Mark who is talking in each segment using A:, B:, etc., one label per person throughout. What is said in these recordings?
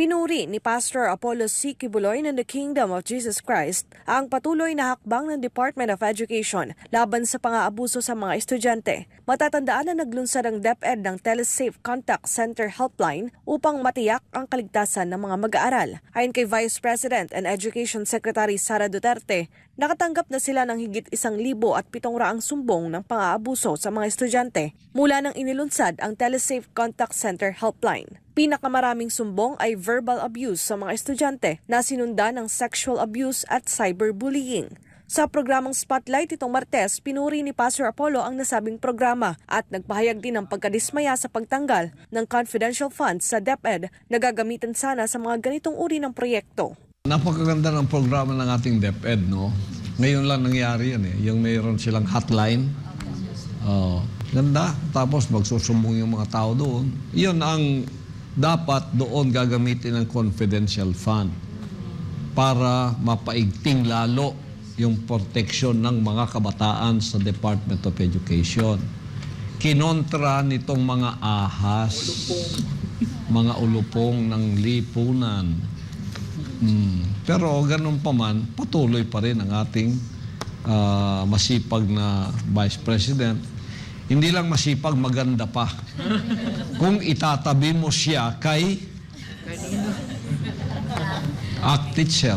A: Pinuri ni Pastor Apollo C. Kibuloy ng The Kingdom of Jesus Christ ang patuloy na hakbang ng Department of Education laban sa pang-aabuso sa mga estudyante. Matatandaan na naglunsad ang DepEd ng Telesafe Contact Center Helpline upang matiyak ang kaligtasan ng mga mag-aaral. Ayon kay Vice President and Education Secretary Sara Duterte, nakatanggap na sila ng higit isang libo at pitong raang sumbong ng pang-aabuso sa mga estudyante mula nang inilunsad ang Telesafe Contact Center Helpline. Pinakamaraming sumbong ay verbal abuse sa mga estudyante na sinundan ng sexual abuse at cyberbullying. Sa programang Spotlight itong Martes, pinuri ni Pastor Apollo ang nasabing programa at nagpahayag din ng pagkadismaya sa pagtanggal ng confidential funds sa DepEd na gagamitin sana sa mga ganitong uri ng proyekto.
B: Napakaganda ng programa ng ating DepEd, no? Ngayon lang nangyari yan eh. Yung mayroon silang hotline. Oh, ganda. Tapos magsusumbong yung mga tao doon. Yun ang dapat doon gagamitin ng confidential fund para mapaigting lalo yung protection ng mga kabataan sa Department of Education. Kinontra nitong mga ahas, mga ulupong ng lipunan. Hmm. Pero ganun pa man, patuloy pa rin ang ating ah, masipag na Vice President. Hindi lang masipag, maganda pa. Kung itatabi mo siya kay act teacher.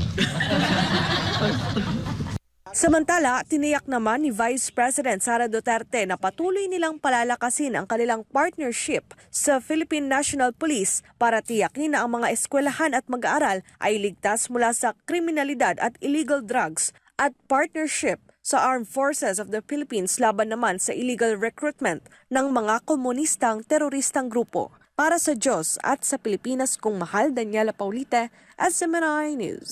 A: Samantala, tiniyak naman ni Vice President Sara Duterte na patuloy nilang palalakasin ang kanilang partnership sa Philippine National Police para tiyakin na ang mga eskwelahan at mag-aaral ay ligtas mula sa kriminalidad at illegal drugs at partnership sa Armed Forces of the Philippines laban naman sa illegal recruitment ng mga komunistang teroristang grupo. Para sa Diyos at sa Pilipinas kung mahal, Daniela Paulite, SMNI News.